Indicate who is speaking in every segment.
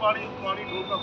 Speaker 1: ਪਾਣੀ ਪਾਣੀ ਡੋਲਦਾ।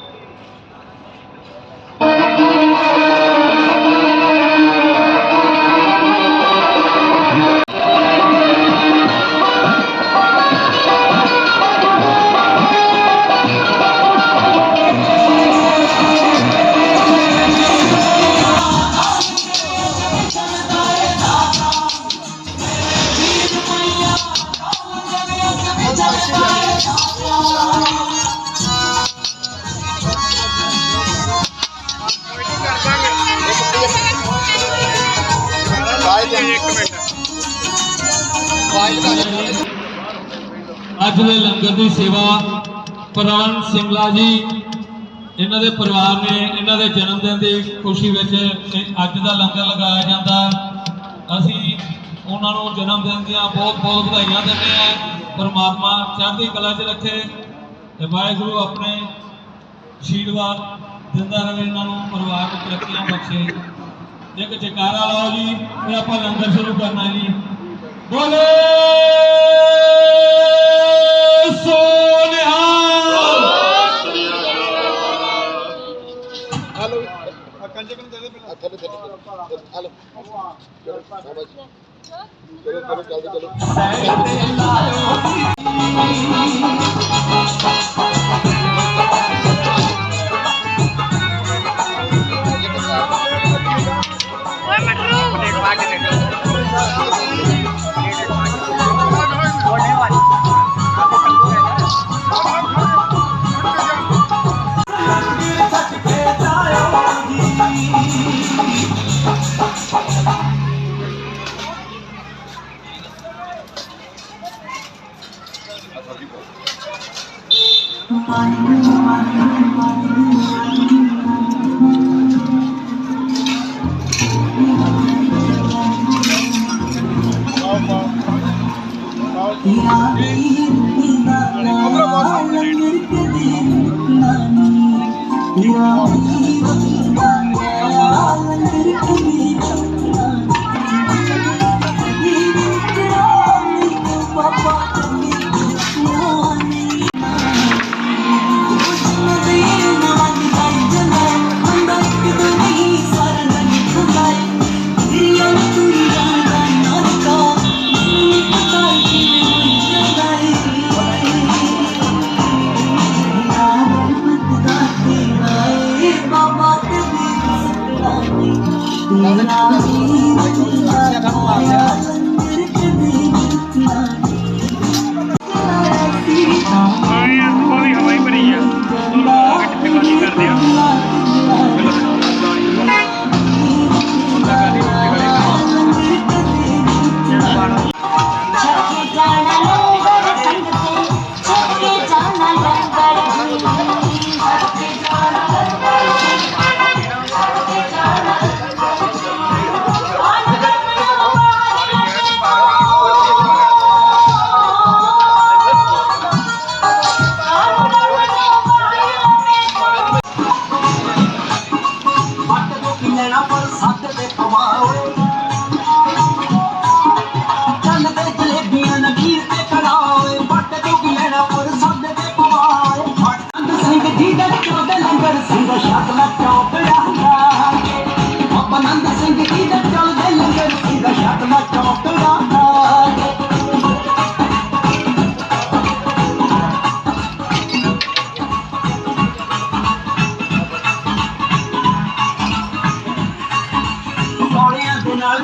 Speaker 1: ਦੀ ਸੇਵਾ ਪ੍ਰਾਣ ਸਿੰਗਲਾ ਜੀ, ਇਹਨਾਂ ਦੇ ਪਰਿਵਾਰ ਨੇ ਇਹਨਾਂ ਦੇ ਜਨਮ ਦਿਨ ਦੀ ਖੁਸ਼ੀ ਵਿੱਚ ਅੱਜ ਦਾ ਲੰਗਰ ਲਗਾਇਆ ਜਾਂਦਾ। ਅਸੀਂ ਉਹਨਾਂ ਨੂੰ ਜਨਮ ਦਿਨ ਦੀਆਂ ਬਹੁਤ ਬਹੁਤ ਵਧਾਈਆਂ ਦਿੰਦੇ ਹਾਂ। ਪਰਮਾਤਮਾ ਚੜ੍ਹਦੀ ਕਲਾ 'ਚ ਰੱਖੇ ਤੇ ਵਾਹਿਗੁਰੂ ਆਪਣੇ ਆਸ਼ੀਰਵਾਦ ਦਿੰਦਾ ਰਹੇ ਇਹਨਾਂ ਨੂੰ, ਪਰਿਵਾਰ ਨੂੰ ਤਰੱਕੀਆਂ ਬਖਸ਼ੇ। ਇੱਕ ਜੈਕਾਰਾ ਲਾਓ ਜੀ, ਫਿਰ ਆਪਾਂ ਲੰਗਰ ਸ਼ੁਰੂ ਕਰਨਾ ਜੀ। ਬੋਲੇ!
Speaker 2: चलो चलो चलो चलो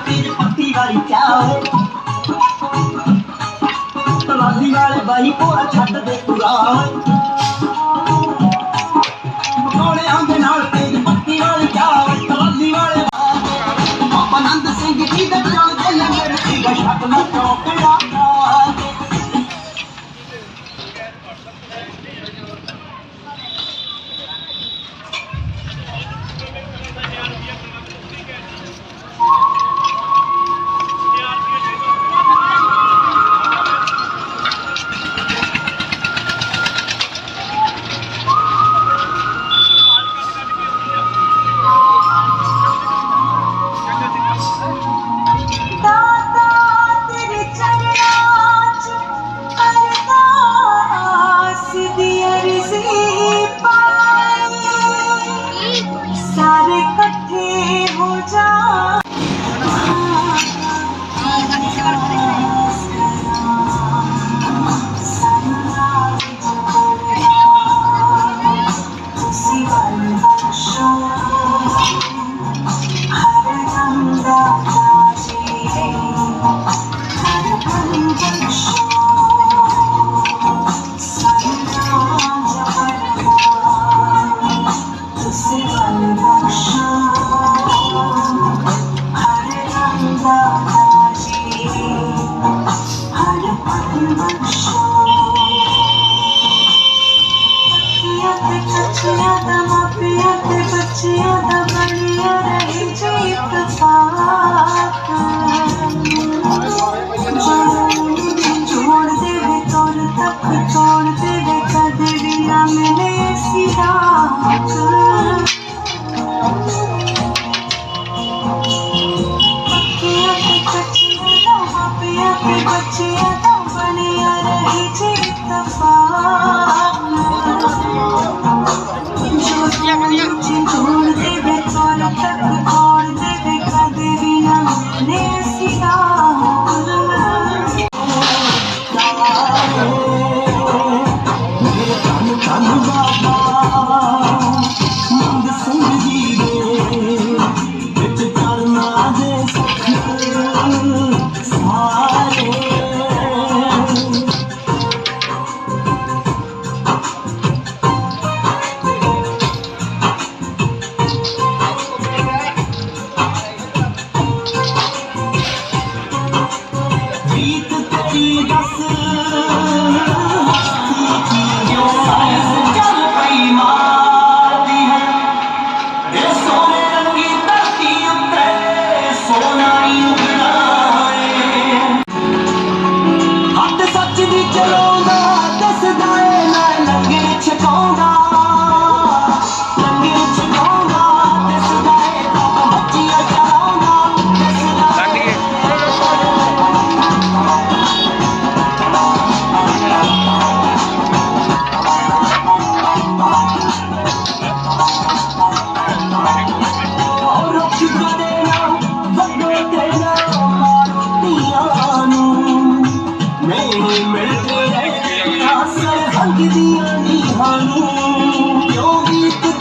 Speaker 2: ਤੇਜ ਪੱਤੀ ਵਾਲੀ ਚਾਹ। ਤਲਾਦੀ ਵਾਲੇ ਬਾਈ ਕੋਰਾ ਛੱਡ ਦੇ ਪੁਰਾ ਸੋਹਣਿਆਂ ਦੇ ਨਾਲ ਤੇਜ ਪੱਤੀ ਵਾਲੀ ਚਾਹ ਤਲਾਦੀ ਵਾਲੇ ਬਾਬਾ ਨੰਦ ਸਿੰਘ ਜੀ ਦੇ ਚੱਲ ਦੇ ਲੰਗਰ ਸੀਗਾ ਛੱਡ ਨਾ ਚੌਕੜਾ I'm get it, don't get it,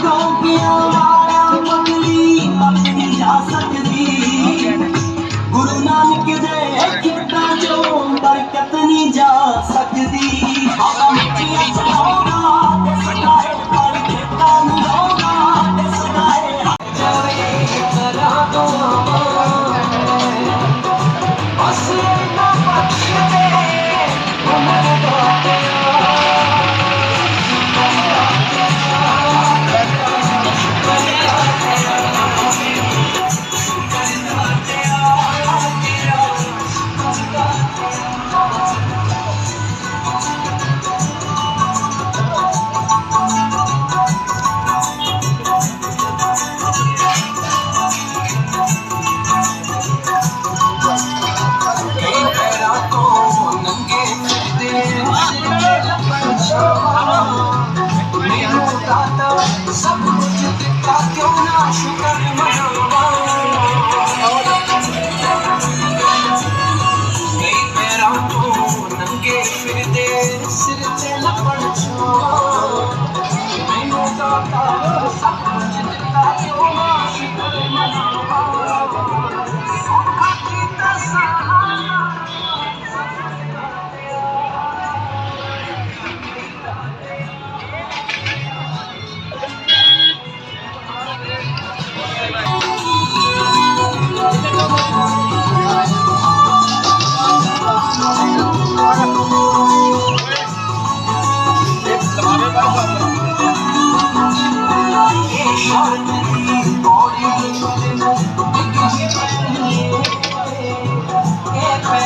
Speaker 2: Don't be Tokyo.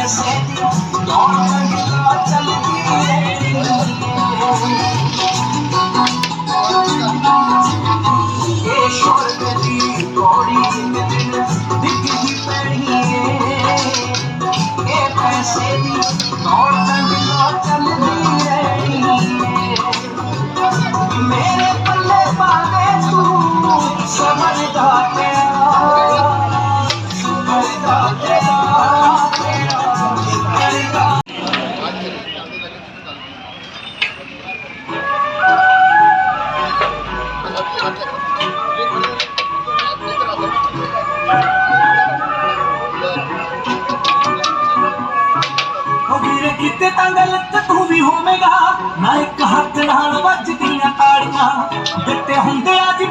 Speaker 2: Don't ਕਿਤੇ ਤੰਗ ਲੱਤ ਤੂੰ ਵੀ ਹੋਵੇਂਗਾ। ਨਾ ਇੱਕ ਹੱਥ ਨਾਲ ਵੱਜਦੀਆਂ ਤਾੜੀਆਂ। ਦਿੱਤੇ ਹੁੰਦੇ ਆ ਜੀ